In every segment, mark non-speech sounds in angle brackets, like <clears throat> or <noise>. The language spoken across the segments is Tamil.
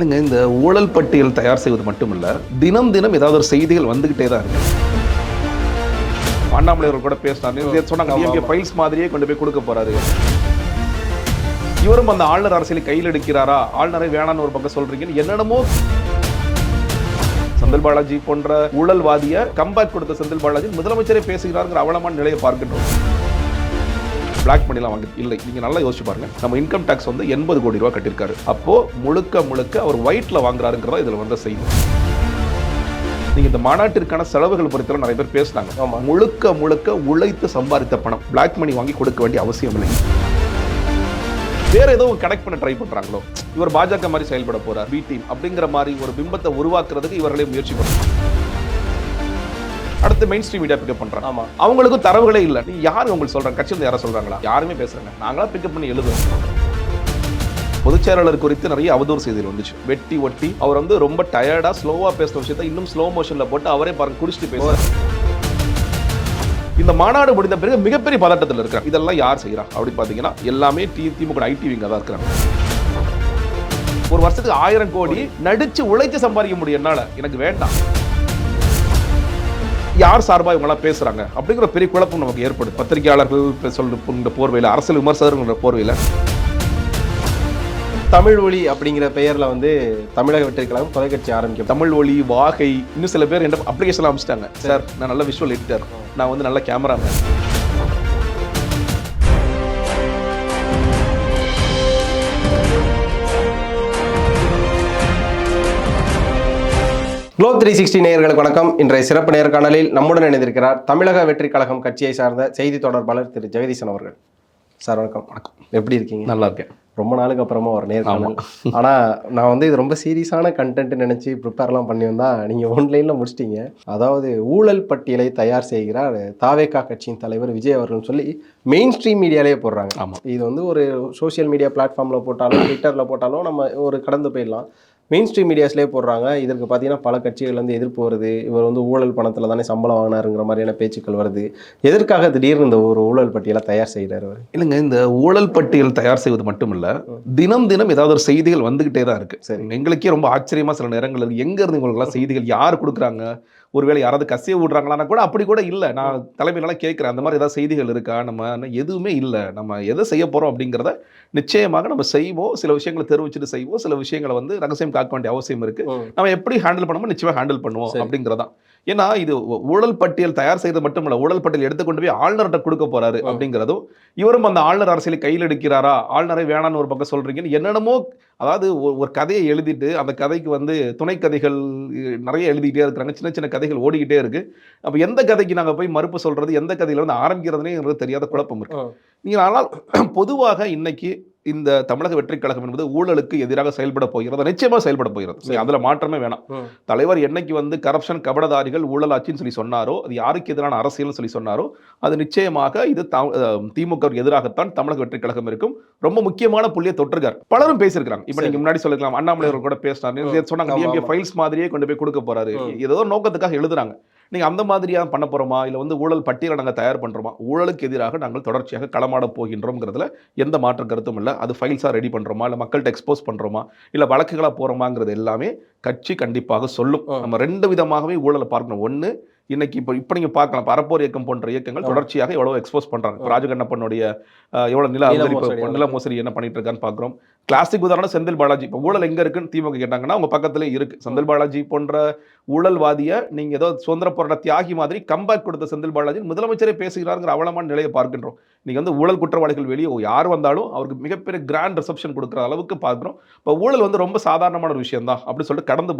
இல்லைங்க இந்த ஊழல் பட்டியல் தயார் செய்வது மட்டுமல்ல தினம் தினம் ஏதாவது ஒரு செய்திகள் வந்துகிட்டே தான் இருக்கு. அண்ணாமலை அவர்கள் கூட பேசினாரு. சொன்னாங்க டிஎம்கே ஃபைல்ஸ் மாதிரியே கொண்டு போய் கொடுக்க போறாரு. இவரும் அந்த ஆளுநர் அரசியலை கையில் எடுக்கிறாரா? ஆளுநரை வேணான்னு ஒரு பக்கம் சொல்றீங்கன்னு என்னென்னமோ செந்தில் பாலாஜி போன்ற ஊழல்வாதிய கம்பேக் கொடுத்த செந்தில் பாலாஜி முதலமைச்சரே பேசுகிறாருங்கிற அவலமான நிலையை பார்க்கின்றோம். பிளாக் பண்ணிலாம் வாங்கி இல்லை நீங்க நல்லா யோசிச்சு பாருங்க. நம்ம இன்கம் டாக்ஸ் வந்து எண்பது கோடி ரூபாய் கட்டியிருக்காரு. அப்போ முழுக்க முழுக்க அவர் ஒயிட்ல வாங்குறாருங்கிறதா இதுல வந்த செய்தி. நீங்க இந்த மாநாட்டிற்கான செலவுகள் பொறுத்தவரை நிறைய பேர் பேசினாங்க. முழுக்க முழுக்க உழைத்து சம்பாதித்த பணம் பிளாக் மணி வாங்கி கொடுக்க வேண்டிய அவசியம் இல்லை. வேற ஏதோ கனெக்ட் பண்ண ட்ரை பண்றாங்களோ? இவர் பாஜக மாதிரி செயல்பட போறார் பி டீம் அப்படிங்கிற மாதிரி ஒரு பிம்பத்தை உருவாக்குறதுக்கு இவர்களே முயற்சி பண்றாங்க. அடுத்து மெயின் ஸ்ட்ரீம் மீடியா பிக்கப் பண்றாங்க. ஆமா. அவங்களுக்கும் தரவுகளே இல்லை. நீ யாரு உங்களுக்கு சொல்றாங்க கட்சியில் யாரை சொல்றாங்களா? யாருமே பேசுறாங்க. நாங்களா பிக்கப் பண்ணி எழுதுறோம். பொதுச் செயலாளர் குறித்து நிறைய அவதூறு செய்திகள் வந்துச்சு. வெட்டி ஒட்டி அவர் வந்து ரொம்ப டயர்டா ஸ்லோவா பேசுற விஷயத்தை இன்னும் ஸ்லோ மோஷன்ல போட்டு அவரே பாருங்க குடிச்சிட்டு பேசுறாரு. இந்த மாநாடு முடிந்த பிறகு மிகப்பெரிய பதட்டத்தில் இருக்கிறாங்க இதெல்லாம் யார் செய்யறா அப்படின்னு பாத்தீங்கன்னா எல்லாமே டி திமுக ஐடி விங்க தான் இருக்கிறாங்க. ஒரு வருஷத்துக்கு ஆயிரம் கோடி. நடிச்சு உழைச்சு சம்பாதிக்க முடியும் என்னால? எனக்கு வேண்டாம். யார் சார்பா இவங்கெல்லாம் பேசுறாங்க? அப்படிங்கிற பெரிய குழப்பம் நமக்கு ஏற்படுது. பத்திரிகையாளர்கள் சொல்ற போர்வையில் அரசியல் விமர்சகர்கள்ன்ற போர்வையில். தமிழ் ஒளி அப்படிங்கிற பெயர்ல வந்து தமிழக வெற்றி கழகம் தொலைக்காட்சி ஆரம்பிக்கும் தமிழ் ஒளி வாகை இன்னும் சில பேர் என்ன அப்ளிகேஷன் அமைச்சிட்டாங்க. சார். நான் நல்ல விஷுவல் எடிட்டர் நான் வந்து நல்ல கேமராமேன் குளோப் த்ரீ சிக்ஸ்டி நேயர்களுக்கு வணக்கம். இன்றைய சிறப்பு நேர்காணலில் நம்முடன் இணைந்திருக்கிறார் தமிழக வெற்றி கழகம் கட்சியை சார்ந்த செய்தி தொடர்பாளர் திரு ஜெகதீசன் அவர்கள். சார் வணக்கம். வணக்கம். எப்படி இருக்கீங்க? நல்லா இருக்கேன். ரொம்ப நாளுக்கு அப்புறமா ஒரு நேர்காணல். <laughs> ஆனா நான் வந்து இது ரொம்ப சீரியஸான கண்டென்ட் நினைச்சு ப்ரிப்பேர்லாம் பண்ணி வந்தா நீங்க ஒன்லைன்ல முடிச்சிட்டீங்க. அதாவது ஊழல் பட்டியலை தயார் செய்கிறார் தாவேகா கட்சியின் தலைவர் விஜய் அவர்கள் சொல்லி மெயின் ஸ்ட்ரீம் மீடியாலே போடுறாங்க. இது வந்து ஒரு சோஷியல் மீடியா பிளாட்ஃபார்ம்ல போட்டாலும் ட்விட்டர்ல போட்டாலும் நம்ம ஒரு கடந்து போயிடலாம். மெயின் ஸ்ட்ரீம் மீடியாஸ்லேயே போடுறாங்க. இதற்கு பார்த்தீங்கன்னா பல கட்சிகள் வந்து எதிர்ப்பு வருது. இவர் வந்து ஊழல் பணத்தில் தானே சம்பளம் வாங்கினாருங்கிற மாதிரியான பேச்சுக்கள் வருது. எதற்காக திடீர்னு இந்த ஒரு ஊழல் பட்டியலை தயார் செய்கிறார் அவர்? இல்லைங்க இந்த ஊழல் பட்டியல் தயார் செய்வது மட்டுமல்ல தினம் தினம் ஏதாவது ஒரு செய்திகள் வந்துகிட்டே தான் இருக்கு. சரி. எங்களுக்கே ரொம்ப ஆச்சரியமா சில நேரங்கள் இருக்கு. எங்க இருந்து இவங்களுக்குலாம் செய்திகள் யார் கொடுக்குறாங்க? ஒருவேளை யாராவது கசிய விடுறாங்களான்னா கூட அப்படி கூட இல்லை. நான் தலைமையிலாம் கேட்குறேன் அந்த மாதிரி ஏதாவது செய்திகள் இருக்கா? நம்ம எதுவுமே இல்லை. நம்ம எதை செய்ய போறோம் அப்படிங்கிறத நிச்சயமாக நம்ம செய்வோம். சில விஷயங்களை தெரிவிச்சுட்டு செய்வோம். சில விஷயங்களை வந்து ரகசியம் காக்க வேண்டிய அவசியம் இருக்கு. நம்ம எப்படி ஹேண்டில் பண்ணணுமோ நிச்சயமா ஹேண்டில் பண்ணுவோம். அப்படிங்கிறதான். ஏன்னா இது ஊழல் பட்டியல் தயார் செய்யறது மட்டும் இல்ல ஊழல் பட்டியல் எடுத்து கொண்டு போய் ஆளுநர்கிட்ட கொடுக்க போறாரு. அப்படிங்கிறதும் இவரும் அந்த ஆளுநர் அரசியலை கையில் எடுக்கிறாரா ஆளுநரை வேணான்னு ஒரு பக்கம் சொல்றீங்கன்னு என்னென்னமோ அதாவது ஒரு கதையை எழுதிட்டு அந்த கதைக்கு வந்து துணை கதைகள் நிறைய எழுதிக்கிட்டே இருக்கிறாங்க. சின்ன சின்ன கதைகள் ஓடிக்கிட்டே இருக்கு. அப்ப எந்த கதைக்கு நாங்க போய் மறுப்பு சொல்றது எந்த கதையில இருந்து ஆரம்பிக்கிறதுனே எங்களுக்கு தெரியாத குழப்பம் இருக்கு. நீங்கள் ஆனால் பொதுவாக இன்னைக்கு இந்த தமிழக வெற்றி கழகம் என்பது ஊழலுக்கு எதிராக செயல்பட போகிறது நிச்சயமா செயல்பட போகிறது. அதுல மாற்றமே வேணாம். தலைவர் என்னைக்கு வந்து கரப்ஷன் கபடதாரிகள் ஊழலாட்சின்னு சொல்லி சொன்னாரோ அது யாருக்கு எதிரான அரசியல்னு சொல்லி சொன்னாரோ அது நிச்சயமாக இது திமுக எதிராகத்தான் தமிழக வெற்றி கழகம் இருக்கும். ரொம்ப முக்கியமான புள்ளியை தொற்றுக்கார் பலரும் பேசியிருக்காங்க இப்ப நீங்க முன்னாடி சொல்லிக்கலாம் அண்ணாமலை அவர்கள் கூட பேசினாரு. சொன்னாங்க. ஃபைல்ஸ் மாதிரியே கொண்டு போய் கொடுக்க போறாரு. ஏதோ நோக்கத்துக்காக எழுதுறாங்க. நீங்க அந்த மாதிரியா பண்ண போறோமா? இல்ல வந்து ஊழல் பட்டியலை நாங்க தயார் பண்றோமா? ஊழலுக்கு எதிராக நாங்கள் தொடர்ச்சியாக களமாட போகின்றோம்ங்கிறதுல எந்த மாற்று கருத்தும் இல்லை. அது ஃபைல்ஸாக ரெடி பண்ணுறோமா இல்லை மக்கள்கிட்ட எக்ஸ்போஸ் பண்ணுறோமா இல்லை வழக்குகளாக போகிறோமாங்கிறது எல்லாமே கட்சி கண்டிப்பாக சொல்லும். நம்ம ரெண்டு விதமாகவே ஊழலை பார்க்கணும். ஒன்று இன்னைக்கு இப்போ இப்போ நீங்கள் பார்க்கலாம். பரப்போர் இயக்கம் போன்ற இயக்கங்கள். தொடர்ச்சியாக எவ்வளோ எக்ஸ்போஸ் பண்ணுறாங்க ஆ. ராஜகண்ணப்பனுடைய எவ்வளோ நில நில அதிகரிப்பு நில மோசடி என்ன பண்ணிட்டு இருக்கான்னு பார்க்குறோம். கிளாசிக் உதாரணம் செந்தில் பாலாஜி. இப்போ ஊழல் எங்கே இருக்குன்னு திமுக கேட்டாங்கன்னா உங்க பக்கத்திலே இருக்கு. செந்தில் பாலாஜி போன்ற ஊழல்வாதிய நீங்க ஏதோ சுதந்திர போராட்ட தியாகி மாதிரி கம்பேக் கொடுத்த செந்தில் பாலாஜி முதலமைச்சரே பேசுகிறாருங்கிற அவலமான நிலையை பார்க்கின்றோம். நீங்க வந்து ஊழல் குற்றவாளிகள் வெளியே யார் வந்தாலும் அவருக்கு மிகப்பெரிய கிராண்ட் ரிசப்ஷன் கொடுக்குற அளவுக்கு பார்க்குறோம். இப்போ ஊழல் வந்து ரொம்ப சாதாரணமான ஒரு விஷயம் தான் அப்படி சொல்லிட்டு கடந்து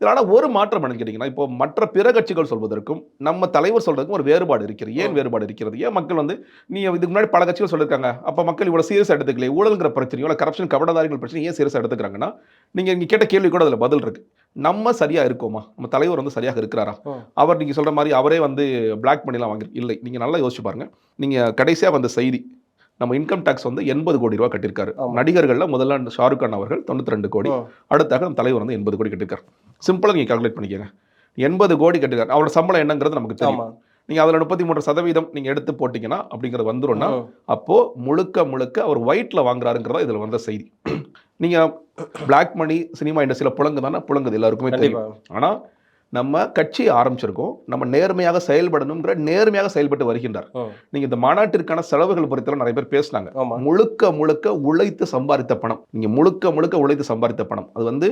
போறாங்க இதனால ஒரு மாற்றம் என்னன்னு கேட்டீங்கன்னா இப்போ மற்ற பிற கட்சிகள் சொல்வதற்கும் நம்ம தலைவர் சொல்றதுக்கும் ஒரு வேறுபாடு இருக்கிறது. ஏன் வேறுபாடு இருக்கிறது? ஏன் மக்கள் வந்து நீ இதுக்கு முன்னாடி பல கட்சிகள் சொல்லியிருக்காங்க. அப்ப மக்கள் இவ்வளவு சீரியஸ் எடுத்துக்கல ஊழல்ங்கிற பிரச்சனையோ இல்லை கரப்ஷன் கபடதாரிகள் பிரச்சனை ஏன் சீரியஸ் எடுத்துக்கிறாங்கன்னா நீங்க இங்க கேட்ட கேள்வி கூட அதுல பதில் இருக்கு. நம்ம சரியா இருக்கோமா? நம்ம தலைவர் வந்து சரியாக இருக்கிறாரா. அவர் நீங்க சொல்ற மாதிரி அவரே வந்து பிளாக் பண்ணிலாம் வாங்கி இல்லை. நீங்க நல்லா யோசிச்சு பாருங்க. நீங்க கடைசியா வந்த செய்தி நம்ம இன்கம் டாக்ஸ் வந்து எண்பது கோடி ரூபாய் கட்டியிருக்காரு. ஆமா. நடிகர்கள்ல முதல்ல ஷாருக் கான் அவர்கள் தொண்ணூத்தி ரெண்டு கோடி. அடுத்தாக நம்ம தலைவர் வந்து எண்பது கோடி கட்டியிருக்காரு. சிம்பிளா நீங்க கால்குலேட் பண்ணிக்கங்க. எண்பது கோடி கட்டிருக்காரு அவரோட சம்பளம் என்னங்கிறது நமக்கு தெரியும். ஆமா. நீங்க அதுல முப்பத்தி மூன்று சதவீதம் நீங்க எடுத்து போட்டீங்கன்னா அப்படிங்கிறது வந்துரும்னா ம். அப்போ முழுக்க முழுக்க அவர் ஒயிட்ல வாங்குறாருங்கிறதா இதுல வந்த செய்தி. நீங்க பிளாக் மணி சினிமா இண்டஸ்ட்ரியில் புழங்கு தானே புழங்குது எல்லாருக்குமே தெரியும். கண்டிப்பா. ஆனா நம்ம கட்சி ஆரம்பிச்சிருக்கோம். நம்ம நேர்மையாக செயல்படணுங்கிற நேர்மையாக செயல்பட்டு வருகின்றார். நீங்க இந்த மாநாட்டிற்கான செலவுகள் பொறுத்தவரை நிறைய பேர் பேசினாங்க. முழுக்க முழுக்க உழைத்து சம்பாதித்த பணம். நீங்க முழுக்க முழுக்க உழைத்து சம்பாதித்த பணம். அது வந்து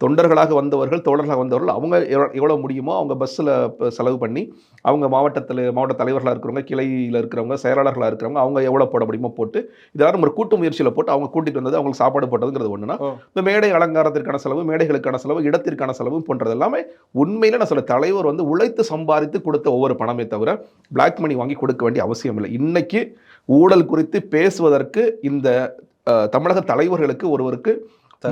தொண்டர்களாக வந்தவர்கள் தோழர்களாக வந்தவர்கள் அவங்க எவ்வ- எவ்வளவு முடியுமோ அவங்க பஸ்ஸில் செலவு பண்ணி அவங்க மாவட்டத்தில் மாவட்ட தலைவர்களாக இருக்கிறவங்க கிளையில் இருக்கிறவங்க செயலாளர்களாக இருக்கிறவங்க அவங்க எவ்வளோ போட முடியுமோ போட்டு இதெல்லாம் ஒரு கூட்டு முயற்சியில் போட்டு அவங்க கூட்டிட்டு வந்தது அவங்களுக்கு சாப்பாடு போட்டதுங்கிறது ஒன்றுனா. இந்த மேடை அலங்காரத்திற்கான செலவு மேடைகளுக்கான செலவு இடத்திற்கான செலவு போன்றது எல்லாமே உண்மையில நான் சொல்ல தலைவர் வந்து உழைத்து சம்பாதித்து கொடுத்த ஒவ்வொரு பணமே தவிர பிளாக் மணி வாங்கி கொடுக்க வேண்டிய அவசியம் இல்லை இன்னைக்கு ஊழல் குறித்து பேசுவதற்கு இந்த தமிழக தலைவர்களுக்கு ஒருவருக்கு.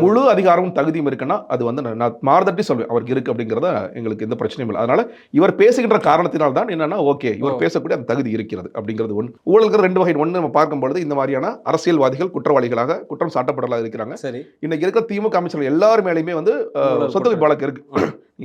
முழு அதிகாரமும் தகுதியும் இருக்குன்னா அது வந்து நான் மாறுதட்டி சொல்வேன். அவருக்கு இருக்கு அப்படிங்கிறத எங்களுக்கு எந்த பிரச்சனையும் இல்லை. அதனால இவர் பேசுகின்ற காரணத்தினால் தான் என்னன்னா ஓகே இவர். பேசக்கூடிய அந்த தகுதி இருக்கிறது அப்படிங்கிறது ஒன்று ஊழல்கள் ரெண்டு வகை ஒன்று நம்ம பார்க்கும்பொழுது இந்த மாதிரியான அரசியல்வாதிகள் குற்றவாளிகளாக குற்றம் சாட்டப்படலாக இருக்கிறாங்க. சரி. இன்னைக்கு இருக்கிற திமுக அமைச்சர்கள் எல்லார் மேலேயுமே வந்து சொத்து. வழக்கு இருக்கு.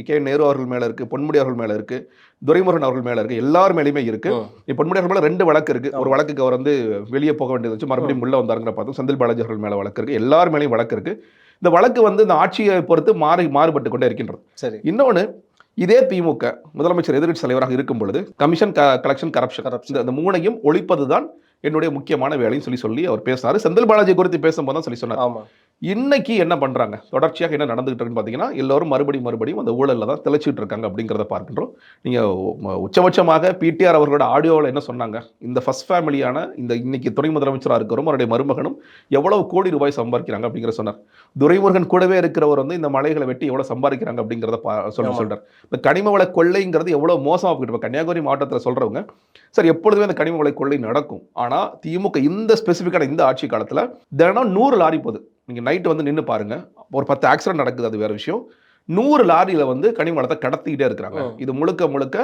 கே. நேரு அவர்கள் மேல இருக்கு பொன்முடி அவர்கள் மேல இருக்கு. துரைமுருகன் அவர்கள் மேல இருக்கு. எல்லார் மேலேயுமே இருக்கு. ம். இப்ப பொன்முடி அவர்கள் மேல ரெண்டு வழக்கு இருக்கு. ஒரு. வழக்குக்கு அவர் வந்து வெளியே போக வேண்டியது வச்சு மறுபடியும் உள்ள வந்தாருங்கிற பார்த்தோம் செந்தில் பாலாஜி அவர்கள் மேல வழக்கு இருக்கு. எல்லார் மேலேயும் வழக்கு இருக்கு. இந்த வழக்கு வந்து இந்த ஆட்சியை பொறுத்து மாறி மாறுபட்டு கொண்டே இருக்கின்றது. சரி. இன்னொன்னு இதே திமுக முதலமைச்சர் எதிர்க்கட்சி தலைவராக இருக்கும் பொழுது கமிஷன் கலெக்ஷன் கரப்ஷன் Corruption. இந்த மூணையும் ஒழிப்பதுதான் என்னுடைய முக்கியமான வேலைன்னு சொல்லி சொல்லி அவர் பேசினாரு. செந்தில் பாலாஜி குறித்து பேசும்போது தான் சொல்லி சொன்னார். இன்னைக்கு என்ன பண்றாங்க? தொடர்ச்சியாக என்ன நடந்துகிட்டு இருக்குன்னு பார்த்தீங்கன்னா எல்லாரும் மறுபடியும் மறுபடியும் அந்த ஊழல்ல தான் தெளிச்சிட்டு இருக்காங்க அப்படிங்கிறத பார்க்கின்றோம். நீங்க உ- உச்சபட்சமாக பிடிஆர் அவர்களோட ஆடியோவில் என்ன சொன்னாங்க? இந்த ஃபர்ஸ்ட் ஃபேமிலியான இந்த இன்னைக்கு துணை முதலமைச்சராக இருக்கிறவரும் அவருடைய மருமகனும் எவ்வளவு கோடி ரூபாய் சம்பாதிக்கிறாங்க அப்படிங்கிற சொன்னார். துரைமுருகன் கூடவே இருக்கிறவர் வந்து இந்த மலைகளை வெட்டி எவ்வளவு சம்பாதிக்கிறாங்க அப்படிங்கிறத பா- சொல்லி ஆமா. சொல்றார். இந்த கனிம வள கொள்ளைங்கிறது எவ்வளவு மோசமாக போயிட்டு இப்ப கன்னியாகுமரி மாவட்டத்தில் சொல்றவங்க சார் எப்பொழுதுமே அந்த கனிம வள கொள்ளை நடக்கும். ஆனா திமுக இந்த ஸ்பெசிஃபிக்கான இந்த ஆட்சி காலத்துல தினம் நூறு லாரி போகுது. நீங்க நைட்டு வந்து நின்னு பாருங்க. ஒரு பத்து ஆக்சிடென்ட் நடக்குது அது வேற விஷயம். நூறு லாரியில வந்து கனிம வளத்தை கடத்திக்கிட்டே இருக்கிறாங்க. இது முழுக்க முழுக்க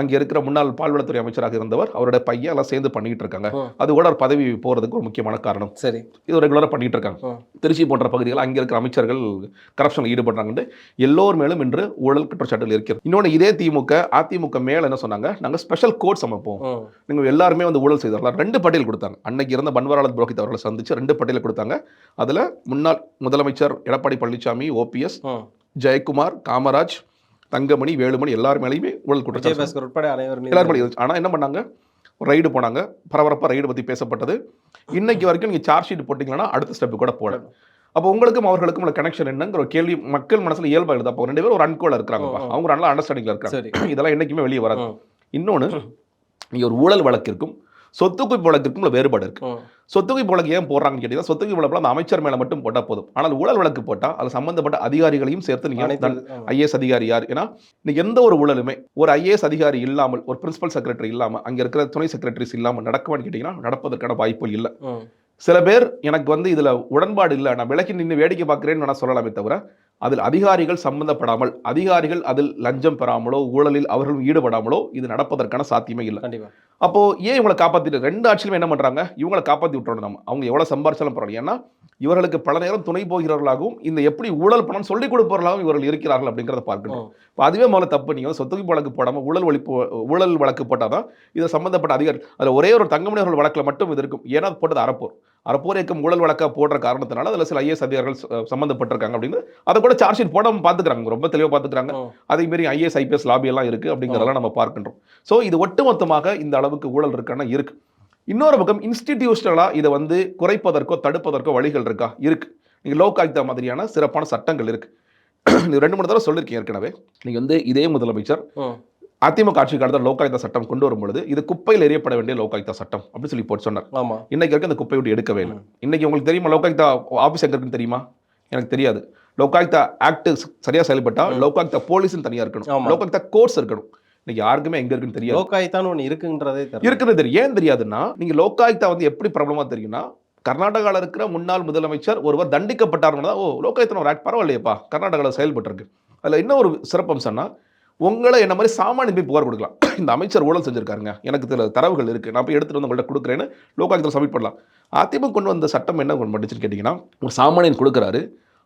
அங்க இருக்கிற முன்னாள் பால்வளத்துறை அமைச்சராக இருந்தவர் அவரோட பையன் எல்லாம் சேர்ந்து பண்ணிட்டு இருக்காங்க. அது கூட ஒரு பதவி போறதுக்கு ஒரு முக்கியமான காரணம். சரி. இது ரெகுலராக பண்ணிட்டு இருக்காங்க. திருச்சி போன்ற பகுதிகள் அங்கே இருக்கிற அமைச்சர்கள் கரப்ஷனில் ஈடுபடுறாங்கன்னு எல்லோர் மேலும் இன்று ஊழல் குற்றச்சாட்டுகள் இருக்கிறது. இன்னொன்று இதே திமுக அதிமுக மேல என்ன சொன்னாங்க? நாங்கள் ஸ்பெஷல் கோர்ட்ஸ் அமைப்போம். நீங்கள் எல்லாருமே வந்து ஊழல் செய்தார்கள்? ரெண்டு பட்டியல் கொடுத்தாங்க. அன்னைக்கு இருந்த பன்வராளத் புரோஹித் அவர்களை சந்திச்சு ரெண்டு பட்டியல் கொடுத்தாங்க. அதில் முன்னாள் முதலமைச்சர் எடப்பாடி பழனிசாமி ஓபிஎஸ். ஜெயக்குமார் காமராஜ் தங்கமணி வேலுமணி எல்லார் மேலேயுமே ஊழல் குற்றச்சாட்டு உட்பட அனைவரும் எல்லாரும் இருந்துச்சு. ஆனால் என்ன பண்ணாங்க? ரைடு போனாங்க. பரபரப்பாக ரைடு பற்றி பேசப்பட்டது. இன்னைக்கு வரைக்கும் நீங்கள் சார்ஜ் ஷீட் போட்டிங்கன்னா அடுத்த ஸ்டெப் கூட போட அப்போ உங்களுக்கும் அவர்களுக்கும் உள்ள கனெக்ஷன் என்னங்கிற ஒரு கேள்வி மக்கள் மனசுல இயல்பா எழுதா அப்போ ரெண்டு பேரும் ஒரு அன்கோல ம். அவங்க நல்லா அண்டர்ஸ்டாண்டிங்ல இருக்காங்க. இதெல்லாம் என்னைக்குமே வெளியே வராது. ம். இன்னொன்னு நீங்க ஒரு ஊழல் வழக்கிற்கும் சொத்து குவிப்பு வழக்கிற்கும் உள்ள வேறுபாடு இருக்கு ம். சொத்து குவிப்பு வழக்கு ஏன் போடுறாங்கன்னு கேட்டீங்கன்னா சொத்து குவிப்பு வழக்கு அந்த அமைச்சர் மேல மட்டும் போட்டா போதும் ஆனால் ஊழல் வழக்கு போட்டா அது சம்பந்தப்பட்ட அதிகாரிகளையும் சேர்த்து நீங்க. ஐஏஎஸ் அதிகாரி யார் ஏன்னா எந்த ஒரு ஊழலுமே ஒரு ஐஏஎஸ் அதிகாரி இல்லாமல் ஒரு பிரின்சிபல் செக்ரட்டரி இல்லாம அங்க இருக்கிற துணை செக்ரட்டரிஸ் இல்லாம நடக்குமான்னு கேட்டீங்கன்னா நடப்பதற்கான வாய்ப்புகள் இல்லை. சில பேர் எனக்கு வந்து இதுல உடன்பாடு இல்லை நான் விலக்கி நின்று வேடிக்கை பார்க்கிறேன்னு வேணா சொல்லலாமே தவிர அதில் அதிகாரிகள் சம்பந்தப்படாமல் அதிகாரிகள் அதில் லஞ்சம் பெறாமலோ ஊழலில் அவர்களும் ஈடுபடாமலோ இது நடப்பதற்கான சாத்தியமே இல்லை. கண்டிப்பா. அப்போ ஏன் இவங்களை காப்பாத்திட்டு ரெண்டு ஆட்சியிலும் என்ன பண்றாங்க? இவங்களை காப்பாத்தி விட்டுறோம் நம்ம. அவங்க எவ்வளவு சம்பாரிச்சாலும் பரவாயில்ல. ஏன்னா இவர்களுக்கு பல நேரம் துணை போகிறவர்களாகவும் இந்த எப்படி ஊழல் பணம் சொல்லிக் கொடுப்பவர்களாகவும் இவர்கள் இருக்கிறார்கள் அப்படிங்கிறத பார்க்கணும். இப்போ அதுவே முதல்ல தப்பு. நீங்க வந்து சொத்துக்கு வழக்கு போடாம ஊழல் ஒழிப்பு ஊழல் வழக்கு போட்டாதான் இதை சம்பந்தப்பட்ட அதிகாரி அதில் ஒரே ஒரு தங்கமணி அவர்கள் வழக்கில் மட்டும் இது இருக்கும். ஏன்னா போட்டது அறப்போர். அறப்போர் இயக்கம் ஊழல் வழக்கா போடுற காரணத்தினால அதில் சில ஐஏஎஸ் அதிகாரிகள் ச- சம்பந்தப்பட்டிருக்காங்க அப்படின்னு அதை கூட சார்ஜ் ஷீட் போடாம பார்த்துக்கிறாங்க. ரொம்ப தெளிவாக பார்த்துக்கிறாங்க. ம். அதே மாதிரி ஐஏஎஸ் ஐபிஎஸ் லாபி எல்லாம் இருக்கு அப்படிங்கிறதெல்லாம் நம்ம பார்க்கின்றோம். ஸோ இது ஒட்டுமொத்தமாக இந்த அளவுக்கு ஊழல் இருக்கான்னா இருக்கு. இன்னொரு பக்கம் இன்ஸ்டிடியூஷனலா இதை வந்து குறைப்பதற்கோ தடுப்பதற்கோ வழிகள் இருக்கா? இருக்கு. நீங்க லோக் ஆயுக்தா மாதிரியான சிறப்பான சட்டங்கள் இருக்கு. இது <clears throat> ரெண்டு மூணு தடவை சொல்லியிருக்கேன் ஏற்கனவே. நீங்க வந்து இதே முதலமைச்சர். அதிமுக ஆட்சி காலத்தில் லோகாயுக்தா சட்டம் கொண்டு வரும் பொழுது இது குப்பையில் எரியப்பட வேண்டிய லோகாயுக்தா சட்டம் அப்படின்னு சொல்லி போட்டு சொன்னார். ஆமா. இன்னைக்கு வரைக்கும் அந்த குப்பை விட்டு எடுக்கவே இல்லை. இன்னைக்கு உங்களுக்கு தெரியுமா லோகாயுக்தா ஆஃபீஸ் எங்க இருக்குன்னு தெரியுமா? எனக்கு தெரியாது. லோகாயுக்தா ஆக்ட் சரியா செயல்பட்டா லோகாயுக்தா போலீஸ்னு தனியா இருக்கணும். லோகாயுக்தா கோர்ஸ் இருக்கணும். இன்னைக்கு யாருக்குமே எங்க இருக்குன்னு தெரியாது. லோக்காயுத்தான்னு ஒண்ணு இருக்குன்றதே தெரியல இருக்கிறது தெரியும் ஏன் தெரியாதுன்னா நீங்க லோகாயுக்தா வந்து எப்படி பிரபலமா தெரியும்னா கர்நாடகாவில் இருக்கிற முன்னாள் முதலமைச்சர் ஒருவர் தண்டிக்கப்பட்டாருன்னா ஓ லோகாயுத்தம் ஒரு ஆக்ட் பரவாயில்லையப்பா. கர்நாடகாவில் செயல்பட்டிருக்கு. அதில் என்ன ஒரு சிறப்பம்சம்னா உங்களை என்ன மாதிரி சாமானிய போய் புகார் கொடுக்கலாம். <clears throat> இந்த அமைச்சர் ஊழல் செஞ்சிருக்காருங்க. எனக்கு சில தரவுகள் இருக்கு. நான் போய் எடுத்துட்டு வந்து உங்கள்ட்ட கொடுக்குறேன்னு லோகாயுத்தம் சப்மிட் பண்ணலாம். அதிமுக கொண்டு வந்த சட்டம் என்ன கொண்டு வந்துச்சுன்னு கேட்டிங்கன்னா ஒரு சாமானியன் கொடுக்குறாரு.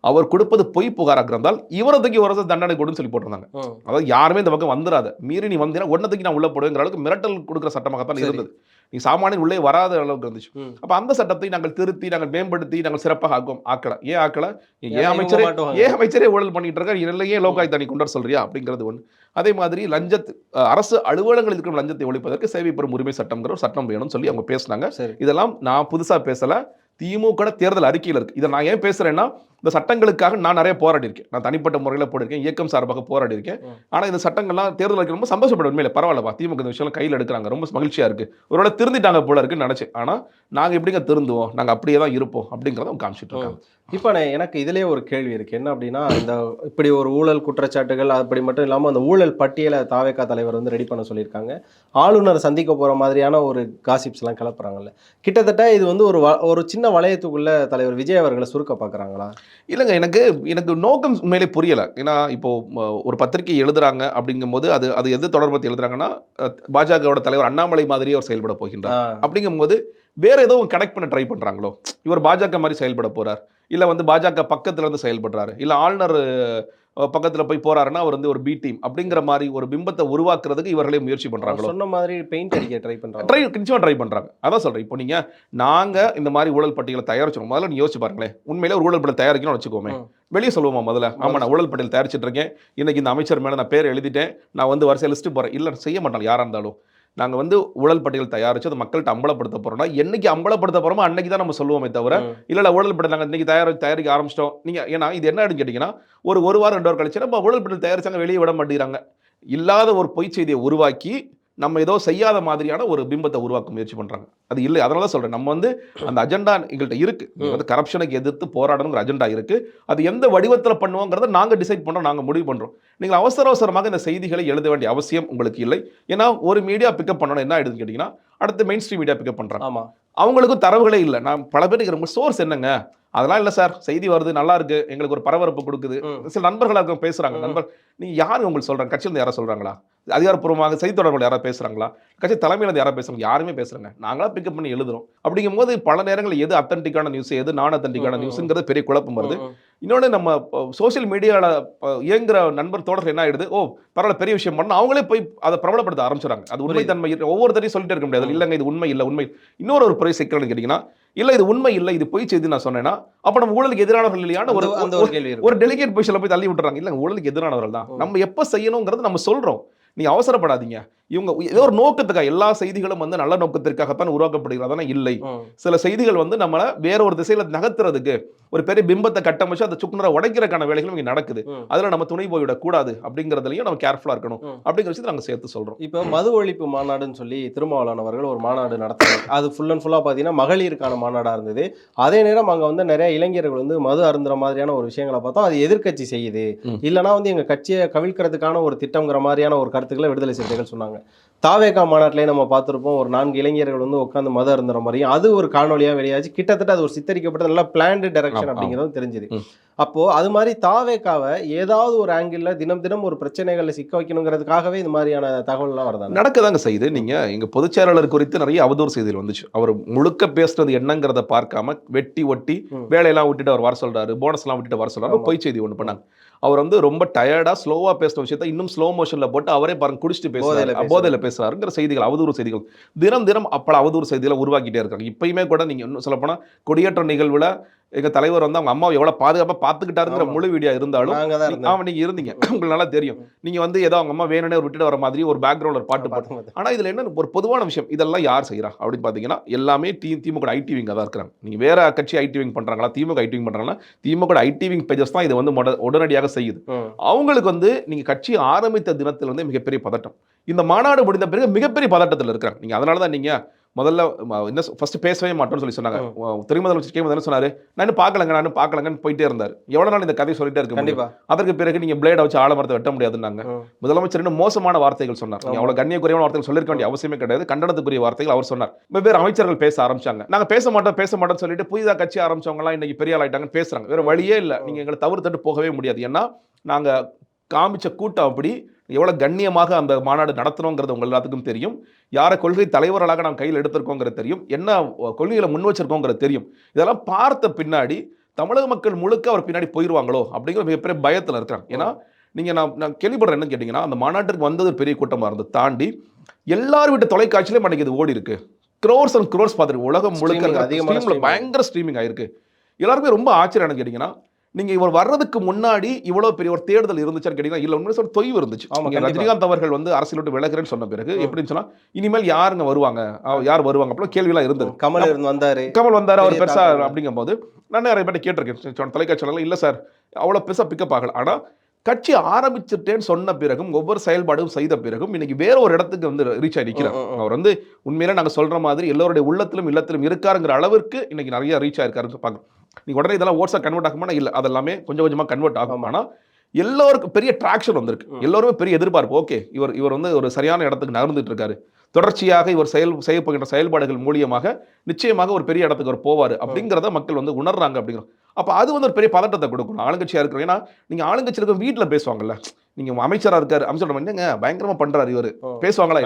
அவர் கொடுப்பது பொய் புகாராக இருந்தால் இவரை தூக்கி ஒரு வருஷம் தண்டனை கொடுன்னு சொல்லி போட்டிருந்தாங்க. அதாவது யாருமே இந்த பக்கம் வந்துடாத மீறி நீ வந்தீங்கன்னா ஒன்னத்துக்கு நான் உள்ள போடுவேங்கிற அளவுக்கு மிரட்டல் கொடுக்குற சட்டமாக தான். இருந்தது. நீ சாமானியன் உள்ளே வராத அளவுக்கு இருந்துச்சு. அப்ப அந்த சட்டத்தை நாங்கள் திருத்தி நாங்கள் மேம்படுத்தி நாங்கள் சிறப்பாக ஆக்கும் ஆக்கல. ஏன் ஆக்கல? ஏன் அமைச்சரே. ஏன் அமைச்சரே ஊழல் பண்ணிட்டு இருக்காரு? இல்லையே லோகாய் தனி கொண்டு வர சொல்றியா? அப்படிங்கிறது ஒண்ணு. அதே மாதிரி லஞ்சத்து அரசு அலுவலகங்கள் இருக்கிற லஞ்சத்தை ஒழிப்பதற்கு சேவை பெறும் உரிமை சட்டம்ங்கிற ஒரு சட்டம் வேணும்னு சொல்லி அவங்க பேசினாங்க. இதெல்லாம் நான் புதுசா பேசல. திமுக தேர்தல் அறிக்கையில் இருக்கு. இதை நான் ஏன் பேசுறேன்னா இந்த சட்டங்களுக்காக நான் நிறைய போராடி இருக்கேன் நான் தனிப்பட்ட முறையில் போட்டிருக்கேன் இயக்கம் சார்பாக போராடி இருக்கேன் ம். ஆனா இந்த சட்டங்கள்லாம் தேர்தல் அறிக்கை ரொம்ப சந்தோஷப்பட உண்மையில. பரவாயில்லப்பா திமுக இந்த விஷயம் கையில் எடுக்கிறாங்க. ரொம்ப மகிழ்ச்சியா இருக்கு. ஒருவேளை திருந்திட்டாங்க போல இருக்குன்னு நினைச்சேன். ஆனா நாங்க எப்படிங்க திருந்துவோம்? நாங்க அப்படியே தான் இருப்போம் அப்படிங்கிறத காமிச்சிட்டு இருக்காங்க. இப்போ நான் எனக்கு இதுலயே ஒரு கேள்வி இருக்கு. என்ன அப்படின்னா இந்த இப்படி ஒரு ஊழல் குற்றச்சாட்டுகள் அப்படி மட்டும் இல்லாம அந்த ஊழல் பட்டியலை தாவேகா தலைவர் வந்து ரெடி பண்ண சொல்லியிருக்காங்க. ஆளுநர் சந்திக்க போற மாதிரியான ஒரு காசிப்ஸ் எல்லாம் கிளப்புறாங்கல்ல. கிட்டத்தட்ட இது வந்து ஒரு ஒரு சின்ன வளையத்துக்குள்ள தலைவர் விஜய் அவர்களை சுருக்க பாக்குறாங்களா? இல்லைங்க எனக்கு எனக்கு நோக்கம் உண்மையிலே புரியல. ஏன்னா இப்போ ம, ஒரு பத்திரிகை எழுதுறாங்க அப்படிங்கும்போது அது அது எது தொடர்பு எழுதுறாங்கன்னா பாஜகவோட தலைவர் அண்ணாமலை மாதிரியே அவர் செயல்பட போகின்றார். அப்படிங்கும்போது வேற ஏதோ கனெக்ட் பண்ண ட்ரை பண்றாங்களோ? இவர் பாஜக மாதிரி செயல்பட போறார். இல்ல வந்து பாஜக பக்கத்துல இருந்து செயல்படுறாரு. இல்ல ஆளுநர் பக்கத்துல போய் போறாருன்னா அவர் வந்து ஒரு பி டீம் அப்படிங்கிற மாதிரி ஒரு பிம்பத்தை உருவாக்குறதுக்கு இவர்களே முயற்சி அவர் பண்றாங்களோ? சொன்ன மாதிரி பெயிண்ட் அடிக்க ட்ரை பண்றாங்க ட்ரை நிச்சயமா ட்ரை பண்றாங்க. அதான் சொல்றேன். இப்போ நீங்க நாங்க இந்த மாதிரி ஊழல் பட்டியலை தயாரிச்சோம் முதல்ல நீ யோசிச்சு பாருங்களேன். உண்மையிலே ஒரு ஊழல் பட்டியல் தயாரிக்கணும்னு வச்சுக்கோமே. வெளியே சொல்லுவோமா முதல்ல? ஆமா நான் ஊழல் பட்டியல் தயாரிச்சிட்டு இருக்கேன். இன்னைக்கு இந்த அமைச்சர் மேல நான் பேர் எழுதிட்டேன். நான் வந்து வரிசை லிஸ்ட் போறேன். இல்ல செய்ய மாட்டாங்க. யாரா இருந்தாலும். நாங்க வந்து ஊழல் பட்டியல் தயாரிச்சு அதை மக்கள்கிட்ட அம்பலப்படுத்த போறோம்னா என்னைக்கு அம்பலப்படுத்த போறோமோ அன்னைக்கு தான் நம்ம சொல்லுவோமே தவிர. இல்ல இல்ல ஊழல் பட்டியல் நாங்க இன்னைக்கு தயாரி தயாரிக்க ஆரம்பிச்சிட்டோம் நீங்க ஏன்னா இது என்ன ஆயிடுன்னு கேட்டீங்கன்னா ஒரு ஒரு வாரம் ரெண்டு வாரம் கழிச்சு நம்ம ஊழல் பட்டியல் தயாரிச்சாங்க வெளியே விட மாட்டேங்கிறாங்க இல்லாத ஒரு பொய் செய்தியை உருவாக்கி நம்ம ஏதோ செய்யாத மாதிரியான ஒரு பிம்பத்தை உருவாக்க முயற்சி பண்றாங்க. அது இல்லை அதனால தான் சொல்றேன். நம்ம வந்து அந்த அஜெண்டா எங்கள்கிட்ட இருக்கு. நீங்க வந்து கரப்ஷனுக்கு எதிர்த்து போராடணுங்கிற அஜெண்டா இருக்கு. அது எந்த வடிவத்துல பண்ணுவோங்கிறத நாங்க டிசைட் பண்றோம் நாங்க முடிவு பண்றோம். நீங்கள் அவசர அவசரமாக இந்த செய்திகளை எழுத வேண்டிய அவசியம் உங்களுக்கு இல்லை. ஏன்னா ஒரு மீடியா பிக்கப் பண்ணணும் என்ன ஆயிடுதுன்னு கேட்டீங்கன்னா அடுத்து மெயின் ஸ்ட்ரீம் மீடியா பிக்கப் பண்றாங்க. ஆமா. அவங்களுக்கும் தரவுகளே இல்லை. நான் பல பேருக்கு ரொம்ப சோர்ஸ் என்னங்க? அதெல்லாம் இல்லை சார். செய்தி வருது நல்லா இருக்கு. எங்களுக்கு ஒரு பரபரப்பு கொடுக்குது. சில நண்பர்களாக இருக்க பேசுறாங்க. நண்பர் நீங்க யாரு உங்களுக்கு சொல்றாங்க கட்சியில இருந்து யாரா சொல்றாங்களா? அதிகாரப்பூர்வமாக செய்தி தொடர்பில் யாராவது பேசுறாங்களா? கட்சி தலைமையில யாராவது பேசுறாங்க? யாருமே பேசுறாங்க. நாங்களா பிக்கப் பண்ணி எழுதுறோம். அப்படிங்கும்போது பல நேரங்களில் எது அத்தன்டிக்கான நியூஸ் எது நான் அத்தன்டிக்கான. நியூஸ்ங்கிறது பெரிய குழப்பம் வருது. இன்னொன்று நம்ம சோஷியல் மீடியாவில் இயங்குற நண்பர் தோழர்கள் என்ன ஆயிடுது? ஓ பரவாயில்ல பெரிய விஷயம் பண்ணா அவங்களே போய் அதை பிரபலப்படுத்த ஆரம்பிச்சிடறாங்க. அது உண்மை. தன்மை. ஒவ்வொருத்தரையும் சொல்லிட்டே இருக்க முடியாது. இல்லைங்க இது உண்மை இல்லை உண்மை இன்னொரு ஒரு பெரிய சிக்கல்னு கேட்டிங்கன்னா இல்லை இது உண்மை இல்லை இது பொய் செய்தி நான் சொன்னேன்னா அப்போ நம்ம ஊழலுக்கு எதிரானவர்கள் இல்லையான ஒரு ஒரு- டெலிகேட் பொசிஷனில் போய் தள்ளி விட்டுறாங்க. இல்லைங்க ஊழலுக்கு எதிரானவர்கள் தான். நம்ம எப்போ செய்யணுங்கிறது நம்ம சொல்றோம். நீங்க அவசரப்படாதீங்க. இவங்க ஏதோ ஒரு நோக்கத்துக்காக எல்லா செய்திகளும் வந்து நல்ல நோக்கத்திற்காகத்தான் உருவாக்கப்படுகிறதான இல்லை. சில செய்திகள் வந்து நம்மளை வேற ஒரு திசையில நகர்த்துறதுக்கு ஒரு பெரிய பிம்பத்தை கட்டமைச்சு அந்த சுக்குனரை உடைக்கிறதுக்கான வேலைகளும் இங்க நடக்குது. அதுல நம்ம துணை போய்விடக் கூடாது அப்படிங்கிறதுலயும் நம்ம கேர்ஃபுல்லா இருக்கணும். அப்படிங்கிற விஷயத்தை நாங்க சேர்த்து சொல்றோம். இப்போ மது ஒழிப்பு மாநாடுன்னு சொல்லி திருமாவளவன் அவர்கள் ஒரு மாநாடு நடத்துறாங்க அது ஃபுல் அண்ட் ஃபுல்லாக பார்த்தீங்கன்னா மகளிருக்கான மாநாடாக இருந்தது. அதே நேரம் அங்கே வந்து நிறைய இளைஞர்கள் வந்து மது அருந்துற மாதிரியான ஒரு விஷயங்களை பார்த்தோம் அது எதிர்க்கட்சி செய்யுது. இல்லைனா வந்து எங்கள் கட்சியை கவிழ்க்கிறதுக்கான ஒரு திட்டங்கிற மாதிரியான ஒரு கருத்துக்களை விடுதலை சிறுத்தைகள் சொன்னாங்க. தாவேகா மாநாட்டிலே நம்ம பார்த்துருப்போம் ஒரு நான்கு இளைஞர்கள் வந்து உட்காந்து மது அருந்துற மாதிரியும் அது ஒரு காணொலியாக வெளியாச்சு கிட்டத்தட்ட அது ஒரு சித்தரிக்கப்பட்ட நல்லா பிளான்டு டைரக்ஷன் ஆமா. அப்படிங்கிறதும் தெரிஞ்சுது ம். அப்போ அது மாதிரி தாவேக்காவை ஏதாவது ஒரு ஆங்கிளில் தினம் தினம் ஒரு பிரச்சனைகளை சிக்க வைக்கணுங்கிறதுக்காகவே இது மாதிரியான தகவல்லாம் வருதாங்க நடக்கதாங்க செய்யுது நீங்க எங்க பொதுச் செயலாளர் குறித்து நிறைய அவதூறு செய்திகள் வந்துச்சு அவர் முழுக்க பேசுறது என்னங்கிறத பார்க்காம வெட்டி ஒட்டி. வேலையெல்லாம் விட்டுட்டு அவர் வர சொல்றாரு போனஸ் எல்லாம் விட்டுட்டு வர சொல்றாரு ஆமா. பொய் செய்தி ஒண்ணு பண்ணாங்க அவர் வந்து ரொம்ப டயர்டா ஸ்லோவா பேசின விஷயத்த இன்னும் ஸ்லோ மோஷன்ல போட்டு அவரே பாருங்க குடிச்சிட்டு பேசுறாரு. போதையில பேசுறாருங்கிற செய்திகள் அவதூறு செய்திகள். தினம் தினம் அப்பல அவதூறு செய்திகளை உருவாக்கிட்டே இருக்காங்க. இப்பயுமே கூட நீங்க இன்னும் சொல்ல போனா கொடியேற்ற நிகழ்வுல எங்க தலைவர் வந்து அவங்க அம்மாவை எவ்வளவு பாதுகாப்பா பாத்துக்கிட்டாருங்கிற ஆமா. முழு வீடியோ இருந்தாலும் நாங்க தான் நீ- இருந்தோம். ஆமா நீங்க இருந்தீங்க. <laughs> உங்களுக்கு நல்லா தெரியும். நீங்க வந்து ஏதோ அவங்க அம்மா வேணும்னே விட்டுட்டு வர மாதிரி ஒரு பேக்ரவுண்ட்ல ஒரு பாட்டு பாட்டு. பார்த்தோம். ஆனா இதுல என்ன ஒரு பொதுவான விஷயம். இதெல்லாம் யார் செய்யறா அப்படின்னு பாத்தீங்கன்னா எல்லாமே டி திமுக ஐடி விங்க தான் இருக்கிறாங்க. நீங்க வேற கட்சி ஐடி விங் பண்றாங்களா திமுக ஐடி விங் பண்றாங்களா திமுக ஐடி விங் பேஜஸ் தான் இது வந்து உடனடியாக செய்யுது. அவங்களுக்கு வந்து நீங்க கட்சி ஆரம்பித்த தினத்துல வந்து மிகப்பெரிய பதட்டம். இந்த மாநாடு முடிந்த பிறகு மிகப்பெரிய பதட்டத்தில் இருக்கிறாங்க. நீங்க அதனால தான் நீங்க முதல்ல என்ன ஃபர்ஸ்ட் பேசவே மாட்டோம்னு சொல்லி சொன்னாங்க. துறை முதலமைச்சர் கேட்கும் என்ன சொன்னாரு நான் பார்க்கலங்க நான் பார்க்கலங்கன்னு போயிட்டே இருந்தார். எவ்வளவு நாள் இந்த கதை சொல்லிட்டே இருக்க கண்டிப்பா. அதற்கு பிறகு நீங்க பிளேட வச்சு ஆலமரத்தை வெட்ட முடியாதுன்னாங்க. முதலமைச்சர் இன்னும் மோசமான வார்த்தைகள் சொன்னார். நீங்க ஆமா. அவ்வளவு கண்ணிய குறைவான வார்த்தைகள் சொல்லிருக்க வேண்டிய அவசியமே கிடையாது. கண்டனத்துக்குரிய வார்த்தைகள் அவர் சொன்னார். வெவ்வேறு அமைச்சர்கள் பேச ஆரம்பிச்சாங்க. நாங்க பேச மாட்டோம் பேச மாட்டோம்னு சொல்லிட்டு புதிதா கட்சி ஆரம்பிச்சவங்க எல்லாம் இன்னைக்கு பெரிய ஆள் ஆயிட்டாங்கன்னு பேசுறாங்க. வேற வழியே இல்ல. நீங்க எங்களை தவிர்த்துட்டு போகவே முடியாது. ஏன்னா நாங்க காமிச்ச கூட்டம் அப்படி எவ்வளவு கண்ணியமாக அந்த மாநாடு நடத்தணுங்கிறது உங்க எல்லாத்துக்கும் தெரியும். யாரை கொள்கை தலைவர்களாக நாம் கையில் எடுத்திருக்கோங்கிறது தெரியும். என்ன கொள்கைகளை முன் வச்சிருக்கோங்கிறது தெரியும். இதெல்லாம் பார்த்த பின்னாடி தமிழக மக்கள் முழுக்க அவர் பின்னாடி போயிருவாங்களோ அப்படிங்கிற மிகப்பெரிய பயத்துல இருக்கிறாங்க ஏன்னா நீங்க நான் நான் கேள்விப்படுறேன் என்னன்னு கேட்டீங்கன்னா அந்த மாநாட்டிற்கு வந்தது பெரிய கூட்டமா இருந்து தாண்டி எல்லார் வீட்டு தொலைக்காட்சியிலும் அன்னைக்கு இது ஓடி இருக்கு. க்ரோர்ஸ் அண்ட் க்ரோர்ஸ் பார்த்துருக்கு. உலகம் முழுக்க streaming. பயங்கர ஸ்ட்ரீமிங் ஆயிருக்கு. எல்லாருக்குமே ரொம்ப ஆச்சரியம் என்னன்னு கேட்டிங்கன்னா நீங்க இவர் வர்றதுக்கு முன்னாடி இவ்வளவு பெரிய ஒரு தேடுதல் இருந்துச்சான்னு கேட்டீங்கன்னா இல்ல உண்மையிலே சொல்ல தொய்வு இருந்துச்சு. ஆமா, நீங்க கண்டிப்பா. ரஜினிகாந்த் அவர்கள் வந்து அரசியல் விட்டு விலகுறேன்னு சொன்ன பிறகு. எப்படின்னு சொன்னா இனிமேல் யாருங்க வருவாங்க? யார் வருவாங்க? அப்படி கேள்வி எல்லாம் இருந்தது. கமல் வந்தாரு. கமல் வந்தாரு அவர் பெரிய பெருசா தாக்கம். அப்படிங்கும்போது நான் நிறைய பேர்ட்ட கேட்டிருக்கேன். தொலைக்காட்சியில இல்ல சார் அவ்வளவு பெருசா பிக்கப் ஆகல. ஆனா கட்சி ஆரம்பிச்சுட்டேன்னு சொன்ன பிறகும் ஒவ்வொரு செயல்பாடும் செய்த பிறகும் இன்னைக்கு வேற ஒரு இடத்துக்கு வந்து ரீச் ஆகி நிக்கிறார். ம், ம், ம். அவர் வந்து உண்மையில நாங்க சொல்ற மாதிரி எல்லோருடைய உள்ளத்திலும் இல்லத்திலும் இருக்காருங்கிற அளவிற்கு இன்னைக்கு நிறைய ரீச் ஆயிருக்காருன்னு பார்க்கணும். நீங்க உடனே இதெல்லாம் ஓட்ஸா கன்வெர்ட் ஆகுமா இல்ல அதெல்லாமே கொஞ்சம் கொஞ்சமா கன்வெர்ட் ஆகும். ஆனா எல்லோருக்கும் பெரிய ட்ராக்ஷன் வந்திருக்கு. எல்லோருமே பெரிய எதிர்பார்ப்பு. ஓகே இவர் இவர் வந்து ஒரு சரியான இடத்துக்கு நகர்ந்துட்டு இருக்காரு. தொடர்ச்சியாக இவர் செயல் செய்யப்படுகின்ற செயல்பாடுகள் மூலியமாக நிச்சயமாக ஒரு பெரிய இடத்துக்கு அவர் போவார் அப்படிங்கிறத மக்கள் வந்து உணர்றாங்க அப்படிங்கிற. அப்ப அது வந்து ஒரு பெரிய பதட்டத்தை கொடுக்கும். ஆளுங்கட்சியா இருக்கிறோம் ஏன்னா நீங்க ஆளுங்கட்சியில் இருக்க வீட்டுல பேசுவாங்கல்ல. நீங்க அமைச்சரா இருக்காரு அமைச்சர் என்னங்க பயங்கரமா பண்றாரு இவர். பேசுவாங்களா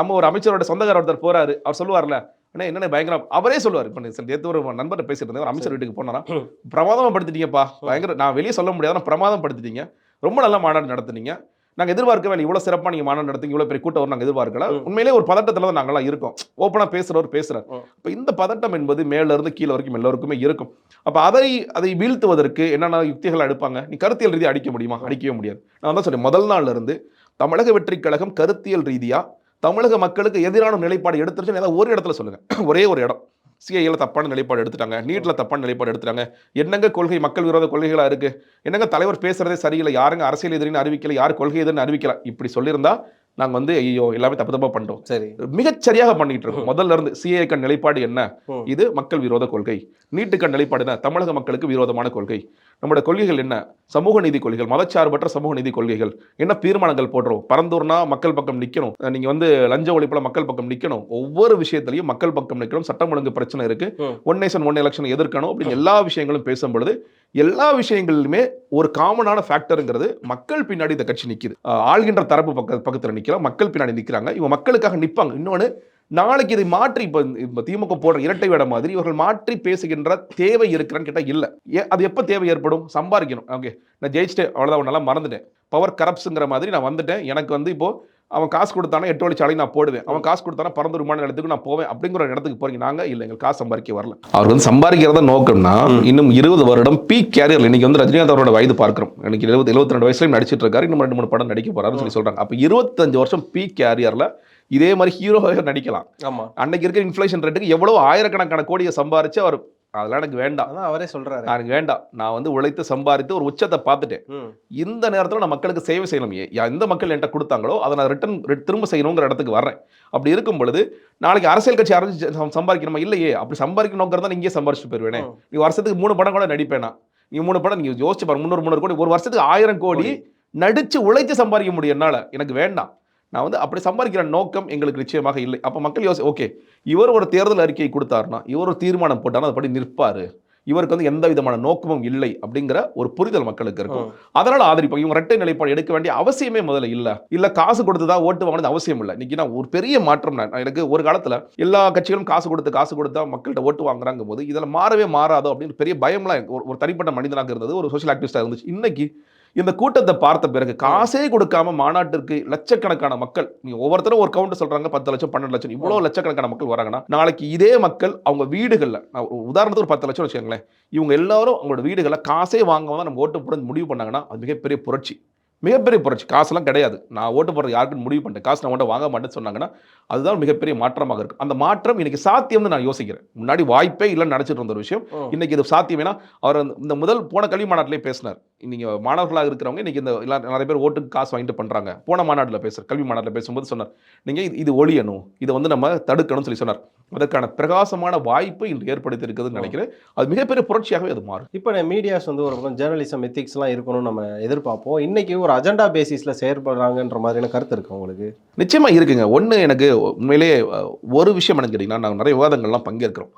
நம்ம ஒரு அமைச்சரோட சொந்தக்கார ஒருத்தர் போறாரு. அவர் சொல்லுவார்ல அண்ணே என்னென்ன பயங்கரம் அவரே சொல்லுவார். இப்போ நேற்று ஒரு நண்பர்கிட்ட பேசிட்டு இருந்தேன். அமைச்சர் வீட்டுக்கு போனாரா ம். பிரமாதமா படுத்திட்டீங்கப்பா பயங்கர நான் வெளியே சொல்ல முடியாது ஆனா பிரமாதம் படுத்திட்டீங்க ரொம்ப நல்ல மாநாடு நடத்துனீங்க. நாங்க எதிர்பார்க்கவே இல்லை இவ்வளவு சிறப்பா நீங்க மாநாடு நடத்துங்க இவ்வளவு பெரிய கூட்டம் வரும் நாங்க எதிர்பார்க்கல. ம். உண்மையிலே ஒரு பதட்டத்துல தான் நாங்கெல்லாம் இருக்கோம். ஓப்பனா பேசுறவர் பேசுறாரு. ம். அப்ப இந்த பதட்டம் என்பது மேல இருந்து கீழே வரைக்கும் எல்லோருக்குமே இருக்கும். அப்ப அதை அதை வீழ்த்துவதற்கு என்னென்ன யுக்திகள் எடுப்பாங்க? நீ கருத்தியல் ரீதியா அடிக்க முடியுமா? அடிக்கவே முடியாது. நான் தான் சொன்னேன் முதல் நாள்ல இருந்து தமிழக வெற்றிக் கழகம் கருத்தியல் ரீதியா தமிழக மக்களுக்கு எதிரான நிலைப்பாடு எடுத்துருச்சுன்னு ஏதாவது ஒரு இடத்துல சொல்லுங்க. <clears throat> ஒரே ஒரு இடம். சிஐல தப்பான நிலைப்பாடு எடுத்துட்டாங்க. நீட்ல தப்பான நிலைப்பாடு எடுத்துட்டாங்க. என்னங்க கொள்கை? மக்கள் விரோத கொள்கைகளா இருக்கு? என்னங்க தலைவர் பேசுறதே சரியில்லை? யாருங்க அரசியல் எதிரின்னு அறிவிக்கல? யார் கொள்கை எதிர்னு அறிவிக்கல? இப்படி சொல்லியிருந்தா நாங்க வந்து ஐயோ எல்லாமே தப்பு தப்பா பண்ணிட்டோம். சரி. மிகச்சரியாக பண்ணிட்டு இருக்கோம். முதல்ல இருந்து சிஏ நிலைப்பாடு என்ன. இது மக்கள் விரோத கொள்கை. நீட்டுக்கண் நிலைப்பாடு என்ன? தமிழக மக்களுக்கு விரோதமான கொள்கை. நம்முடைய கொள்கைகள் என்ன? சமூக நீதி கொள்கைகள் மதச்சார்பற்ற சமூக நீதி கொள்கைகள். என்ன தீர்மானங்கள் போடுறோம்? பரந்தூர்னா மக்கள் பக்கம் நிக்கணும். அஹ் நீங்க வந்து லஞ்ச ஒழிப்புல மக்கள் பக்கம் நிக்கணும். ஒவ்வொரு விஷயத்திலையும் மக்கள் பக்கம் நிக்கணும். சட்டம் ஒழுங்கு பிரச்சனை இருக்கு. ஒன் நேஷன் ஒன் எலெக்ஷன் எதிர்க்கணும் அப்படின்னு எல்லா விஷயங்களும் பேசும் பொழுது எல்லா விஷயங்களிலுமே ஒரு காமனான ஃபேக்டருங்கிறது மக்கள் பின்னாடி இந்த கட்சி நிக்குது. அஹ் ஆள்கின்ற தரப்பு பக்க பக்கத்துல நிக்கலாம். மக்கள் பின்னாடி நிக்கிறாங்க. இவங்க மக்களுக்காக நிப்பாங்க. இன்னொன்னு நாளைக்கு இதை மாற்றி இப்போ இப்போ திமுக போடுற இரட்டை வேட மாதிரி இவர்கள் மாற்றி பேசுகின்ற தேவை இருக்கிறான்னு கேட்டால் இல்லை. ஏ அது எப்போ தேவை ஏற்படும்? சம்பாதிக்கணும். ஓகே. நான் ஜெயிச்சிட்டேன். அவ்வளோதான் நல்லா மறந்துட்டேன். பவர் கரப்ஸுங்கிற மாதிரி நான் வந்துட்டேன். எனக்கு வந்து இப்போ அவன் காசு கொடுத்தானா எட்டு வழி நான் போடுவேன். அவன் காசு கொடுத்தானா பறந்து விமான இடத்துக்கு நான் போவேன். அப்படிங்கிற இடத்துக்கு போறீங்க. நாங்க இல்லை எங்களுக்கு காசு சம்பாதிக்க வரல. அவர் வந்து சம்பாதிக்கிறத நோக்கம்னா இன்னும் இருபது வருடம் பீக் கேரியர் இன்னைக்கு வந்து ரஜினிகாந்த் அவரோட வயது பார்க்கிறோம். எனக்கு எழுபது எழுபத்தி ரெண்டு வயசுலயும் நடிச்சிட்டு இருக்காரு. இன்னும் ரெண்டு மூணு படம் நடிக்க போறாருன்னு சொல்லி சொல்றாங்க. அப்ப இருபத்தஞ்சு வருஷம் பீக் கேரியர்ல இதே மாதிரி ஹீரோவாக நடிக்கலாம். ஆமா. அன்னைக்கு இருக்கிற இன்ஃப்ளேஷன் ரேட்டுக்கு எவ்வளவு ஆயிரக்கணக்கான கோடியை சம்பாரிச்சு அவர் அதெல்லாம் எனக்கு வேண்டாம். அவரே சொல்றாரு. எனக்கு வேண்டாம். நான் வந்து உழைத்து சம்பாதித்து ஒரு உச்சத்தை பார்த்துட்டேன். இந்த நேரத்தில் நான் மக்களுக்கு சேவை செய்யணும். எந்த மக்கள் என்கிட்ட கொடுத்தாங்களோ அதை நான் ரிட்டர்ன் திரும்ப செய்யணுங்கிற இடத்துக்கு வர்றேன். அப்படி இருக்கும் பொழுது நாளைக்கு அரசியல் கட்சி சம்- சம்பாதிக்கணுமா? இல்லையே. அப்படி சம்பாதிக்க நோக்கம் தான் இங்கே சம்பாரிச்சு போயிருவேனே. நீ வருஷத்துக்கு மூணு படம் கூட நடிப்பேனா நீ மூணு படம் நீங்க யோசிச்சு பாருங்க முந்நூறு முந்நூறு கோடி. ஒரு வருஷத்துக்கு ஆயிரம் கோடி நடிச்சு உழைச்சு சம்பாதிக்க முடியும் என்னால. எனக்கு வேண்டாம். நான் வந்து அப்படி சம்பாதிக்கிற நோக்கம் எங்களுக்கு நிச்சயமாக இல்லை. அப்ப மக்கள் யோசி ஓகே இவர் ஒரு தேர்தல் அறிக்கையை கொடுத்தாருன்னா இவர் ஒரு தீர்மானம் போட்டாருன்னா அதுபடி நிற்பாரு. இவருக்கு வந்து எந்த விதமான நோக்கமும் இல்லை அப்படிங்கிற ஒரு புரிதல் மக்களுக்கு இருக்கும். அதனால ஆதரிப்பாங்க இவங்க ரெட்டை நிலைப்பாடு எடுக்க வேண்டிய அவசியமே முதல்ல இல்ல. இல்ல காசு கொடுத்து தான் ஓட்டு வாங்கினது அவசியம் இல்லை. இன்னைக்கு நான் ஒரு பெரிய மாற்றம் நான் எனக்கு ஒரு காலத்துல எல்லா கட்சிகளும் காசு கொடுத்து காசு கொடுத்தா மக்கள்கிட்ட ஓட்டு வாங்குறாங்க போது இதுல மாறவே மாறாதோ அப்படின்னு பெரிய பயம்லாம் ஒரு- தனிப்பட்ட மனிதனாக இருந்தது. ஒரு சோஷியல் ஆக்டிவிஸ்டா இருந்துச்சு. இன்னைக்கு இந்த கூட்டத்தை பார்த்த பிறகு காசே கொடுக்காம மாநாட்டிற்கு லட்சக்கணக்கான மக்கள் நீங்க ஒவ்வொருத்தரும் ஒரு கவுண்ட் சொல்றாங்க பத்து லட்சம் பன்னெண்டு லட்சம் இவ்வளவு லட்சக்கணக்கான மக்கள் வராங்கன்னா நாளைக்கு இதே மக்கள் அவங்க வீடுகள்ல நான் உதாரணத்துக்கு ஒரு பத்து லட்சம் வச்சுக்கோங்களேன் இவங்க எல்லாரும் அவங்களோட வீடுகளை காசே வாங்காம நம்ம ஓட்டு போட முடிவு பண்ணாங்கன்னா அது மிகப்பெரிய புரட்சி. மிகப்பெரிய புரட்சி. காசுலாம் கிடையாது. நான் ஓட்டு போடுறது யாருக்குன்னு முடிவு பண்ணிட்டேன். காசு நான் ஓட்ட வாங்க மாட்டேன்னு சொன்னாங்கன்னா அதுதான் மிகப்பெரிய மாற்றமாக இருக்கும் அந்த மாற்றம் இன்னைக்கு சாத்தியம்னு நான் யோசிக்கிறேன். முன்னாடி வாய்ப்பே இல்லைன்னு நினைச்சிட்டு இருந்த ஒரு விஷயம். இன்னைக்கு இது சாத்தியம் ஏன்னா அவர் இந்த முதல் போன கல்வி மாநாட்டிலே பேசினார். நீங்க மாணவர்களாக இருக்கிறவங்க இன்னைக்கு இந்த நிறைய பேர் ஓட்டுக்கு காசு வாங்கிட்டு பண்றாங்க. போன மாநாட்டில் பேசுற கல்வி மாநாட்டில் பேசும்போது சொன்னார். நீங்க இது- இது ஒழியணும். இதை வந்து நம்ம தடுக்கணும்னு சொல்லி சொன்னார். அதற்கான பிரகாசமான வாய்ப்பு இன்று ஏற்படுத்தி இருக்குதுன்னு நினைக்கிறேன். அது மிகப்பெரிய புரட்சியாகவே அது மாறும். இப்போ மீடியாஸ் வந்து ஒரு பக்கம் ஜேர்னலிசம் எத்திக்ஸ்லாம் இருக்கணும்னு நம்ம எதிர்பார்ப்போம். இன்னைக்கு ஒரு அஜெண்டா பேசிஸ்ல செயற்படுறாங்கன்ற மாதிரியான கருத்து இருக்கு உங்களுக்கு? நிச்சயமா இருக்குங்க. ஒன்று எனக்கு உண்மையிலேயே ஒரு விஷயம் எனக்கு கேட்டிங்கன்னா நாங்கள் நிறைய விவாதங்கள்லாம் பங்கேற்கிறோம்.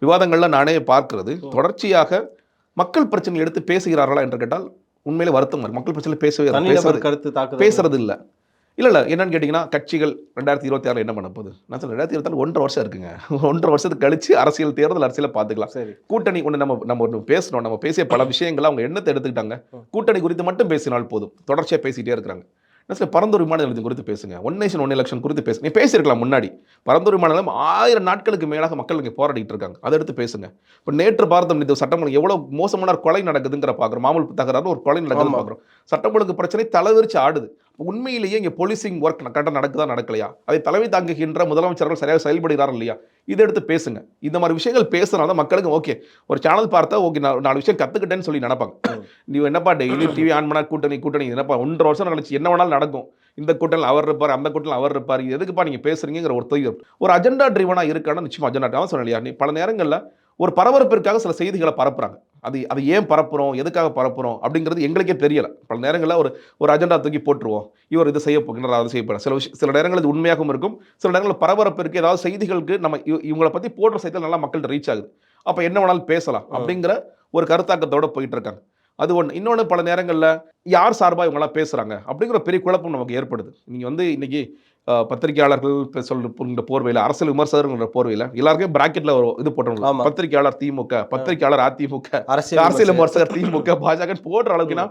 விவாதங்கள்ல நானே பார்க்கிறது தொடர்ச்சியாக மக்கள் பிரச்சனை எடுத்து பேசுகிறார்களா என்று கேட்டால் உண்மையிலே வருத்தம். மக்கள் பிரச்சனை பேசவே கருத்து பேசுறது இல்ல இல்ல இல்ல என்னன்னு கேட்டிங்கன்னா கட்சிகள் ரெண்டாயிரத்தி இருபத்தி ஆறுல என்ன பண்ண போகுது? நான் சொல்ல ரெண்டாயிரத்தி இருபத்தாறு ஒன்றரை வருஷம் இருக்குங்க. <laughs> ஒன்றரை வருஷத்துக்கு கழிச்சு அரசியல் தேர்தல் அரசியலை பார்த்துக்கலாம். சரி. கூட்டணி ஒன்று நம்ம நம்ம ஒன்று பேசணும். நம்ம பேசிய பல விஷயங்களை அவங்க எண்ணத்தை எடுத்துக்கிட்டாங்க. கூட்டணி குறித்து மட்டும் பேசினால் போதும். தொடர்ச்சியாக பேசிட்டே இருக்கிறாங்க. என்ன சார் பரந்தூர் விமான நிலையத்தின் குறித்து பேசுங்க. ஒன் நேஷன் ஒன் எலெக்ஷன் குறித்து பேசுங்க நீ பேசியிருக்கலாம் முன்னாடி. பரந்தூர் விமான நிலையம் ஆயிரம் நாட்களுக்கு மேலாக மக்கள் இங்கே போராடிட்டு இருக்காங்க. அதை எடுத்து பேசுங்க. இப்போ நேற்று பார்த்தோம் இந்த சட்டமன்றம் எவ்வளோ மோசமான கொலை நடக்குதுங்கிற பார்க்குறோம் மாமூல் தகராறு ஒரு கொலை நடக்குதுன்னு. பார்க்குறோம் சட்டம் ஒழுங்கு பிரச்சனை தலைவிரிச்சு ஆடுது. உண்மையிலேயே இங்கே போலீசிங் ஒர்க் கரெக்டாக நடக்குதா நடக்கலையா? அதை தலைமை தாங்குகின்ற முதலமைச்சர்கள் சரியாக செயல்படுகிறார் இல்லையா? இதை எடுத்து பேசுங்க. இந்த மாதிரி விஷயங்கள் பேசுனால தான் மக்களுக்கு ஓகே ஒரு சேனல் பார்த்தா ஓகே நான் நாலு விஷயம் கற்றுக்கிட்டேன்னு சொல்லி நினைப்பாங்க. நீ என்னப்பா டெய்லி டிவி ஆன் பண்ணா கூட்டணி கூட்டணி என்னப்பா ஒன்றரை வருஷம் கழிச்சு என்ன வேணாலும் நடக்கும். இந்த கூட்டணியில் அவர் இருப்பார் அந்த கூட்டணியில் அவர் இருப்பார் எதுக்குப்பா நீங்கள் பேசுறீங்கிற ஒரு தொய்வு. ஒரு அஜெண்டா ட்ரிவனாக இருக்கான்னு நிச்சயமா அஜெண்டா தான் சொன்னேன் இல்லையா? நீ பல நேரங்களில் ஒரு பரபரப்பிற்காக சில செய்திகளை பரப்புறாங்க. அது அது ஏன் பரப்புறோம்? எதுக்காக பரப்புறோம்? அப்படிங்கிறது எங்களுக்கே தெரியல. பல நேரங்களில் ஒரு ஒரு அஜெண்டா தூக்கி போட்டுருவோம். இவர் இது செய்ய போகின்றார் அதை செய்ய போகிறார். சில விஷயம் சில நேரங்கள் இது உண்மையாகவும் இருக்கும். சில நேரங்களில் பரபரப்பிற்கு ஏதாவது செய்திகளுக்கு நம்ம இவ- இவங்களை பற்றி போடுற செய்திகள் நல்லா மக்கள்கிட்ட ரீச் ஆகுது. அப்போ என்ன வேணாலும் பேசலாம் அப்படிங்கிற ஒரு கருத்தாக்கத்தோட போயிட்டு இருக்காங்க. அது ஒன்று இன்னொன்று பல நேரங்களில் யார் சார்பாக இவங்கெல்லாம் பேசுகிறாங்க அப்படிங்கிற பெரிய குழப்பம் நமக்கு ஏற்படுது. நீங்கள் வந்து இன்னைக்கு அஹ், பத்திரிகையாளர்கள் சொல்ற போர்வையில் அரசியல் விமர்சகர்கள்ன்ற போர்வையில் எல்லாருக்கும் பிராக்கெட்ல ஒரு இது போட்டோம். பத்திரிகையாளர் திமுக பத்திரிகையாளர் அதிமுக அரசியல் அரசியல் விமர்சகர். திமுக பாஜக போடுற அளவுக்குன்னா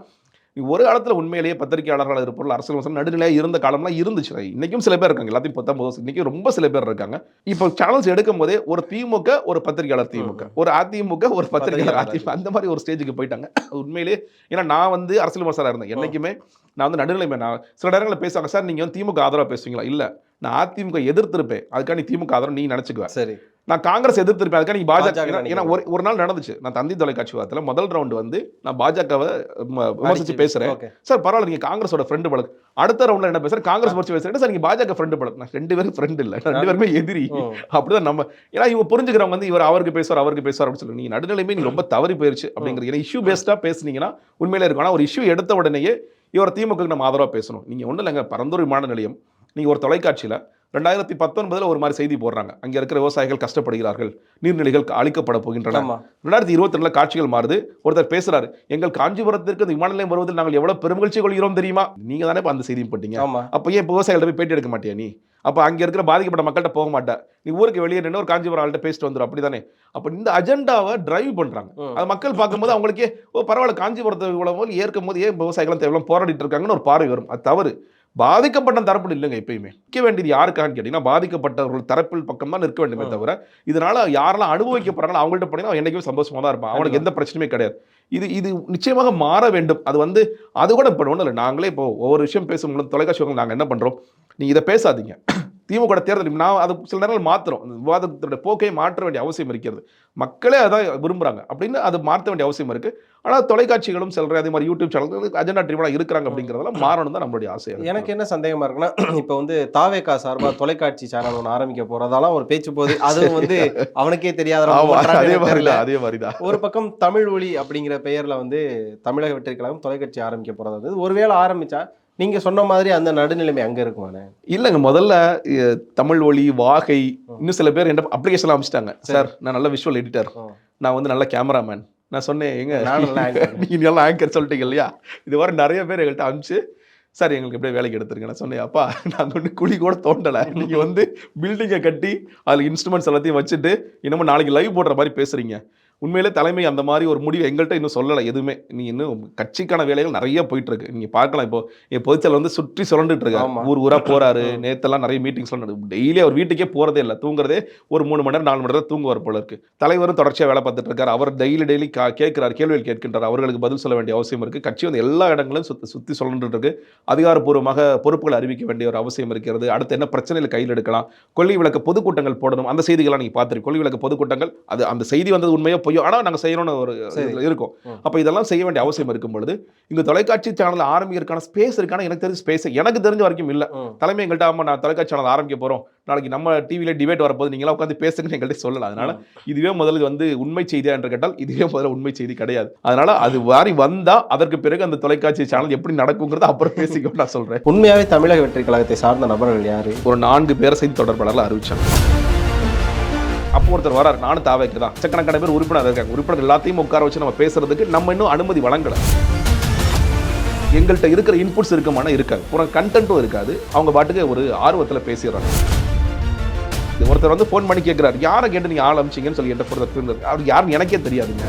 ஒரு காலத்துல உண்மையிலேயே பத்திரிகையாளர்கள் இருப்பொருள் அரசியல் விமர்சனம் நடுநிலையா இருந்த காலம்லாம் இருந்துச்சு. இன்னைக்கும் சில பேர் இருக்காங்க. எல்லாத்தையும் பத்தொன்பது இன்னைக்கு ரொம்ப சில பேர் இருக்காங்க. இப்போ சேனல்ஸ் எடுக்கும் போதே ஒரு திமுக ஒரு பத்திரிகையாளர் திமுக ஒரு அதிமுக ஒரு பத்திரிகையாளர் அதிமுக. அந்த மாதிரி ஒரு ஸ்டேஜுக்கு போயிட்டாங்க. அது உண்மையிலேயே ஏன்னா நான் வந்து அரசியல் விமர்சகராக இருந்தேன். என்னைக்குமே நான் வந்து நடுநிலைமை நான் சில நேரங்களில் பேசுவாங்க சார் நீங்க வந்து திமுக ஆதரவா பேசுவீங்களா? இல்ல. நான் அதிமுக எதிர்த்திருப்பேன். அதுக்காக நீ திமுக ஆதரவு நீ நினைச்சுக்குவ. சரி. நான் காங்கிரஸ் எதிர்த்திருப்பேன். அதுக்காக நீ பாஜக ஏன்னா- ஒரு ஒரு நாள் நடந்துச்சு. நான் தந்தி தொலைக்காட்சி வாரத்தில் முதல் ரவுண்டு வந்து நான் பாஜகவை விமர்சிச்சு பேசுறேன். ஓகே. சார் பரவாயில்ல நீங்க காங்கிரஸோட ஃப்ரெண்டு பழகு அடுத்த ரவுண்ட்ல என்ன பேசுறேன்? காங்கிரஸ் பற்றி பேசுறேன். சார் நீங்க பாஜக ஃப்ரெண்டு பழகு நான் ரெண்டு பேரும் ஃப்ரெண்ட் இல்ல. ரெண்டு பேருமே எதிரி. அப்படிதான் நம்ம ஏன்னா இவங்க புரிஞ்சுக்கிறவங்க வந்து இவர் அவருக்கு பேசுவார் அவருக்கு பேசுவார் அப்படின்னு சொல்லி. நீங்க நடுநிலைமை நீ ரொம்ப தவறி போயிருச்சு அப்படிங்கிறது ஏன்னா இஷ்யூ பேஸ்டா பேசுனீங்கன்னா உண்மையிலே இருக்கும். ஆனா ஒரு இஷ்யூ எடுத்த உடனேயே இவர் திமுக நம்ம ஆதரவா பேசணும். நீங்க ஒண்ணும் இல்லைங்க. பரந்தூர் விமான நிலையம் நீங்க ஒரு தொலைக்காட்சியில ரெண்டாயிரத்தி பத்தொன்பதுல ஒரு மாதிரி செய்தி போடுறாங்க. அங்க இருக்கிற விவசாயிகள் கஷ்டப்படுகிறார்கள் நீர்நிலைகள் அழிக்கப்பட போகின்றன. ரெண்டாயிரத்தி இருபத்தி ரெண்டுல காட்சிகள் மாறுது. ஒருத்தர் பேசுறாரு எங்கள் காஞ்சிபுரத்திற்கு இந்த விமான நிலையம் வருவதில் நாங்கள் எவ்வளவு பெருமகிழ்ச்சி கொள்கிறோம் தெரியுமா? நீங்க தானே இப்ப அந்த செய்தியும் போட்டீங்க. அப்ப ஏன் இப்போ விவசாயிகள்ட்ட போய் பேட்டி எடுக்க மாட்டியா நீ? அப்ப அங்க இருக்கிற பாதிக்கப்பட்ட மக்கள்கிட்ட போக மாட்டா. நீ ஊருக்கு வெளியே நின்று ஒரு காஞ்சிபுரம் ஆள்கிட்ட பேசிட்டு வந்துடும் அப்படிதானே? அப்ப இந்த அஜெண்டாவை டிரைவ் பண்றாங்க. ம். அது மக்கள் பார்க்கும்போது அவங்களுக்கே ஓ பரவாயில்ல காஞ்சிபுரத்தை இவ்வளவு போது ஏற்கும் போது ஏன் விவசாயிகள் தேவையில்லாம் போராடிட்டு இருக்காங்கன்னு ஒரு பார்வை வரும். அது தவறு. பாதிக்கப்பட்ட தரப்பில் இல்லைங்க எப்பயுமே. நிற்க வேண்டியது யாருக்கான்னு கேட்டீங்கன்னா பாதிக்கப்பட்டவர்கள் தரப்பில் பக்கம் தான் நிற்க வேண்டுமே. தவிர இதனால யாரெல்லாம் அனுபவிக்கப்படுறாங்களோ அவங்கள்ட்ட போனீங்கன்னா அவன் என்னைக்குமே சந்தோஷமா தான் இருப்பான். அவனுக்கு எந்த பிரச்சனையுமே கிடையாது. இது இது நிச்சயமாக மாற வேண்டும். அது வந்து அது கூட இப்போ ஒன்றும் இல்லை. நாங்களே இப்போ ஒவ்வொரு விஷயம் பேசும்போது தொலைக்காட்சி நாங்கள் என்ன பண்ணுறோம் நீ இதை பேசாதீங்க. திமுக தேர்தல் நான் அது சில நேரங்கள் மாத்துறோம். அந்த விவாதத்தோட போக்கை மாற்ற வேண்டிய அவசியம் இருக்கிறது. மக்களே அதான் விரும்புறாங்க அப்படின்னு அது மாற்ற வேண்டிய அவசியம் இருக்கு. ஆனால் தொலைக்காட்சிகளும் சிலர் அதே மாதிரி யூடியூப் சேனல் அஜெண்டா ட்ரிவனா இருக்கிறாங்க அப்படிங்கிறதெல்லாம் மாறணும் தான் நம்மளுடைய ஆசை. எனக்கு என்ன சந்தேகமா இருக்குன்னா இப்போ வந்து தாவேகா சார்பா தொலைக்காட்சி சேனல் ஒன்று ஆரம்பிக்க போறதாலாம் ஒரு பேச்சு போகுது அதுவும் வந்து அவனுக்கே தெரியாத அதே மாதிரி அதே மாதிரி தான் ஒரு பக்கம் தமிழ் ஒளி அப்படிங்கிற பெயர்ல வந்து தமிழக வெற்றி கழகம் தொலைக்காட்சி ஆரம்பிக்க போறது. வந்து ஒருவேளை ஆரம்பிச்சா நீங்க சொன்ன மாதிரி அந்த நடுநிலைமை அங்க இருக்குமாண்ணே? இல்லைங்க முதல்ல தமிழ் ஒளி வாகை இன்னும் சில பேர் என்ன அப்ளிகேஷன் அமைச்சிட்டாங்க. சார். நான் நல்ல விஷுவல் எடிட்டர். நான் வந்து நல்ல கேமராமேன் நான் சொன்னேன் எங்க நான் நல்லா ஆங்கர் <laughs> சொல்லிட்டீங்க இல்லையா? இது மாதிரி நிறைய பேர் எங்கள்கிட்ட அனுப்பிச்சு சார் எங்களுக்கு எப்படியே வேலைக்கு எடுத்துருங்க. நான் சொன்னேன் அப்பா நாங்கள் ஒன்றும் குழி கூட தோண்டலை. நீங்கள் வந்து பில்டிங்கை கட்டி அதில் இன்ஸ்ட்ருமெண்ட்ஸ் எல்லாத்தையும் வச்சுட்டு இன்னமும் நாளைக்கு லைவ் போடுற மாதிரி பேசுறீங்க. உண்மையிலே தலைமை அந்த மாதிரி ஒரு முடிவு எங்கள்கிட்ட இன்னும் சொல்லலை எதுவுமே. நீ இன்னும் கட்சிக்கான வேலைகள் நிறைய போயிட்டு இருக்கு நீங்க பார்க்கலாம் இப்போ என் பொதுச்செயலர் வந்து சுற்றி சுரண்டுட்டு இருக்காரு. ஊர் ஊரா போறாரு. நேத்தெல்லாம் நிறைய மீட்டிங்ஸ்லாம் நடக்கும் டெய்லி அவர் வீட்டுக்கே போறதே இல்லை. தூங்குறதே ஒரு மூணு மணி நேரம் நாலு மணி நேரம் தூங்குவார் போல இருக்கு. தலைவரும் தொடர்ச்சியா வேலை பார்த்துட்டு இருக்காரு. அவர் டெய்லி டெய்லி கேட்கிறார் கேள்விகள் கேட்கின்றார். அவர்களுக்கு பதில் சொல்ல வேண்டிய அவசியம் இருக்கு. கட்சி வந்து எல்லா இடங்களும் சுத்தி சுத்தி சொல்லிட்டு இருக்கு. அதிகாரப்பூர்வமாக பொறுப்புகளை அறிவிக்க வேண்டிய ஒரு அவசியம் இருக்கிறது. அடுத்து என்ன பிரச்சனையில் கையில் எடுக்கலாம். கொள்ளை விளக்க பொதுக்கூட்டங்கள் போடணும். அந்த செய்திகள்லாம் நீங்க பார்த்துருக்கு கொள்ளை விளக்க பொதுக்கூட்டங்கள் அது அந்த செய்தி வந்தது உண்மையோ பொய்யோ ஆனா நாங்க செய்யணும்னு ஒரு இருக்கும். அப்ப இதெல்லாம் செய்ய வேண்டிய அவசியம் இருக்கும் பொழுது இங்க தொலைக்காட்சி சேனல் ஆரம்பிக்கிறதுக்கான ஸ்பேஸ் இருக்கான எனக்கு தெரிஞ்ச ஸ்பேஸ் எனக்கு தெரிஞ்ச வரைக்கும் இல்ல. தலைமை எங்கள்கிட்ட ஆமா நான் தொலைக்காட்சி சேனல் ஆரம்பிக்க போறோம். நாளைக்கு நம்ம டிவியில டிபேட் வரப்போது நீங்களா உட்காந்து பேசுங்கன்னு எங்கள்கிட்ட சொல்லலாம் அதனால இதுவே முதல்ல வந்து உண்மை செய்தியா என்று கேட்டால் இதுவே முதல்ல உண்மை செய்தி கிடையாது. அதனால அது வாரி வந்தா அதற்கு பிறகு அந்த தொலைக்காட்சி சேனல் எப்படி நடக்குங்கிறத அப்புறம் பேசிக்கோ நான் சொல்றேன். உண்மையாவே தமிழக வெற்றி கழகத்தை சார்ந்த நபர்கள் யாரு? ஒரு நான்கு பேரை செய்தி தொடர்பாளர்கள் அறிவிச்சாங்க. அப்போ ஒருத்தர் வரார் நானும் தாவைக்கு தான். லட்சக்கணக்கான பேர் உறுப்பினர் இருக்காங்க. உறுப்பினர் எல்லாத்தையும் உட்கார வச்சு நம்ம பேசுறதுக்கு நம்ம இன்னும் அனுமதி வழங்கல. எங்கள்கிட்ட இருக்கிற இன்புட்ஸ் இருக்குமானா இருக்காது. அப்புறம் கண்டென்ட்டும் இருக்காது. அவங்க பாட்டுக்கு ஒரு ஆர்வத்தில் பேசிடுறாங்க. ஒருத்தர் வந்து ஃபோன் பண்ணி கேட்குறாரு யாரை கேட்டு நீங்க ஆரம்பிச்சீங்கன்னு சொல்லி என்கிட்ட பொறுத்த அவர் யாருன்னு எனக்கே தெரியாதுங்க.